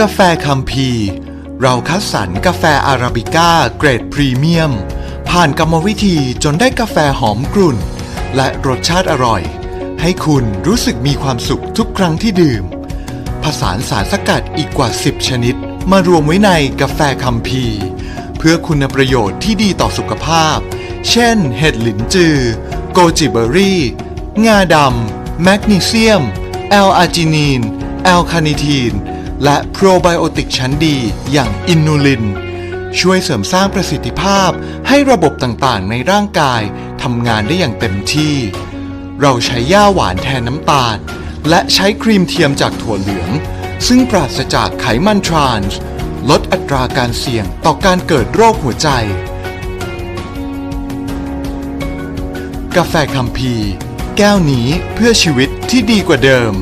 กาแฟคัมพีเราคัดสรรกาแฟอาราบิก้าเกรดพรีเมียม ผ่านกรรมวิธีจนได้กาแฟหอมกรุ่น และรสชาติอร่อย ให้คุณรู้สึกมีความสุขทุกครั้งที่ดื่ม ผสานสารสกัดอีกกว่า 10 ชนิด มารวมไว้ในกาแฟคัมพี เพื่อคุณประโยชน์ที่ดีต่อสุขภาพ เช่น เห็ดหลินจือ โกจิเบอรี่ งาดำแมกนีเซียม แอลอาร์จินีน แอลคาเนิทีน และโปรไบโอติกชั้นดีอย่างอินูลิน ช่วยเสริมสร้างประสิทธิภาพให้ระบบต่างๆ ในร่างกายทำงานได้อย่างเต็มที่ เราใช้ย่าหวานแทนน้ำตาล และใช้ครีมเทียมจากถั่วเหลือง ซึ่งปราศจากไขมันทรานส์ลดอัตราการเสี่ยงต่อการเกิดโรคหัวใจ กาแฟคัมพีแก้วนี้เพื่อชีวิตที่ดีกว่าเดิม